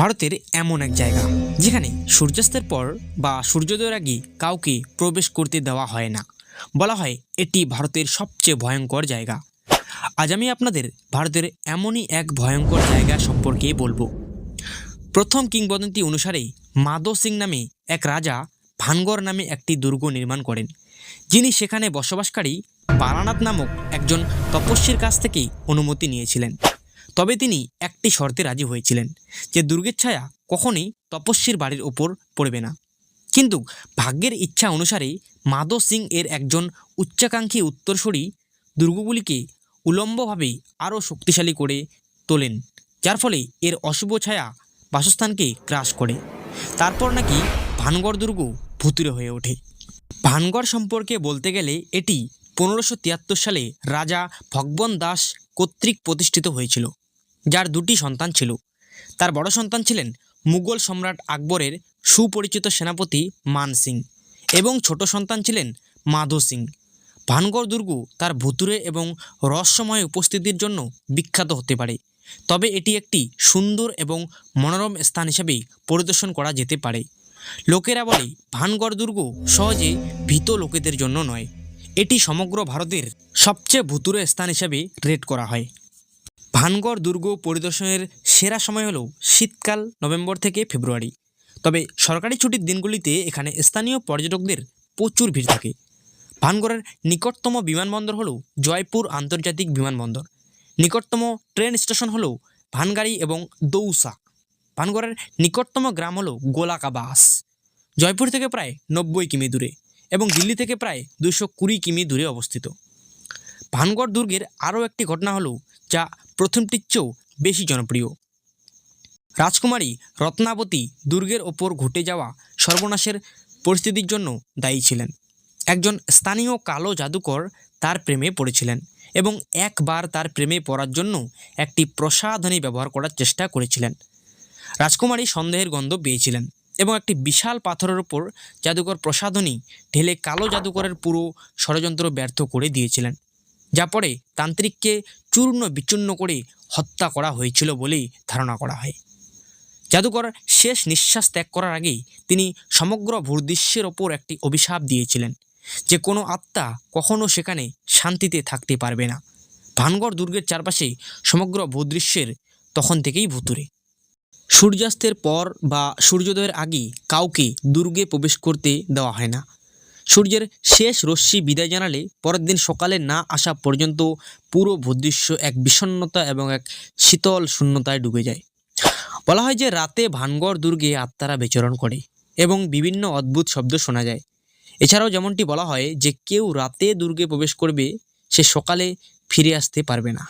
ভারতের এমন এক জায়গা, যেখানে সূর্যাস্তের পর বা সূর্যোদয়ের আগে কাউকে প্রবেশ করতে দেওয়া হয় না। বলা হয়, এটি ভারতের সবচেয়ে ভয়ঙ্কর জায়গা। আজ আমি আপনাদের ভারতের এমনই এক ভয়ঙ্কর জায়গা সম্পর্কে বলব। প্রথম কিংবদন্তি অনুসারে মাধো সিং নামে এক রাজা ভানগড় নামে একটি দুর্গ নির্মাণ করেন, যিনি সেখানে বসবাসকারী বারানাথ নামক একজন তপস্বীর কাছ থেকে অনুমতি নিয়েছিলেন। তবে তিনি একটি শর্তে রাজি হয়েছিলেন যে দুর্গের ছায়া কখনই তপস্বীর বাড়ির ওপর পড়বে না। কিন্তু ভাগ্যের ইচ্ছা অনুসারে মাধো সিং এর একজন উচ্চাকাঙ্ক্ষী উত্তরসূরি দুর্গগুলিকে উলম্বভাবে আরও শক্তিশালী করে তোলেন, যার ফলে এর অশুভ ছায়া বাসস্থানকে গ্রাস করে। তারপর নাকি ভানগড় দুর্গ ভুতুরে হয়ে ওঠে। ভানগড় সম্পর্কে বলতে গেলে এটি পনেরোশো সালে রাজা ভগবন দাস কর্তৃক প্রতিষ্ঠিত হয়েছিল। যার দুটি সন্তান ছিল। তার বড় সন্তান ছিলেন মুঘল সম্রাট আকবরের সুপরিচিত সেনাপতি মান সিং এবং ছোট সন্তান ছিলেন মাধো সিং। ভানগড় দুর্গ তার ভুতুরে এবং রহস্যময় উপস্থিতির জন্য বিখ্যাত হতে পারে। তবে এটি একটি সুন্দর এবং মনোরম স্থান হিসেবে পরিদর্শন করা যেতে পারে। লোকেরা বলে, ভানগড় দুর্গ সহজে ভীত লোকেদের জন্য নয়। এটি সমগ্র ভারতের সবচেয়ে ভুতুরে স্থান হিসেবে রেট করা হয়। ভানগড় দুর্গ পরিদর্শনের সেরা সময় হলো শীতকাল নভেম্বর থেকে ফেব্রুয়ারি। তবে সরকারি ছুটির দিনগুলিতে এখানে স্থানীয় পর্যটকদের প্রচুর ভিড় থাকে। ভানগড়ের নিকটতম বিমানবন্দর হলো জয়পুর আন্তর্জাতিক বিমানবন্দর। নিকটতম ট্রেন স্টেশন হলো ভানগাড়ি এবং দৌসা। ভানগড়ের নিকটতম গ্রাম হলো গোলাকাবাস জয়পুর থেকে প্রায় নব্বই কিমি দূরে এবং দিল্লি থেকে প্রায় দুশো কুড়ি কিমি দূরে অবস্থিত। ভানগড় দুর্গের আরও একটি ঘটনা হলো যা প্রথমটির চেয়েও বেশি জনপ্রিয়। রাজকুমারী রত্নাবতী দুর্গের ওপর ঘটে যাওয়া সর্বনাশের পরিস্থিতির জন্য দায়ী ছিলেন। একজন স্থানীয় কালো জাদুকর তার প্রেমে পড়েছিলেন এবং একবার তার প্রেমে পড়ার জন্য একটি প্রসাধনী ব্যবহার করার চেষ্টা করেছিলেন। রাজকুমারী সন্দেহের গন্ধ পেয়েছিলেন এবং একটি বিশাল পাথরের ওপর জাদুকর প্রসাধনী ঢেলে কালো জাদুকরের পুরো ষড়যন্ত্র ব্যর্থ করে দিয়েছিলেন। যা পরে তান্ত্রিককে চূর্ণ বিচূর্ণ করে হত্যা করা হয়েছিল বলেই ধারণা করা হয়। জাদুকর শেষ নিঃশ্বাস ত্যাগ করার আগেই তিনি সমগ্র ভূদৃশ্যের ওপর একটি অভিশাপ দিয়েছিলেন যে কোনো আত্মা কখনও সেখানে শান্তিতে থাকতে পারবে না। ভানগড় দুর্গের চারপাশে সমগ্র ভূদৃশ্যের তখন থেকেই ভুতুরে। সূর্যাস্তের পর বা সূর্যোদয়ের আগে কাউকে দুর্গে প্রবেশ করতে দেওয়া হয় না। সূর্যের শেষ রশ্মি বিদায় জানালে পরের দিন সকালে না আসা পর্যন্ত পুরো ভূদৃশ্য এক বিষণ্ণতা এবং এক শীতল শূন্যতায় ডুবে যায়। বলা হয় যে রাতে ভানগড় দুর্গে আত্মারা বিচরণ করে এবং বিভিন্ন অদ্ভুত শব্দ শোনা যায়। এছাড়াও যেমনটি বলা হয় যে কেউ রাতে দুর্গে প্রবেশ করবে, সে সকালে ফিরে আসতে পারবে না।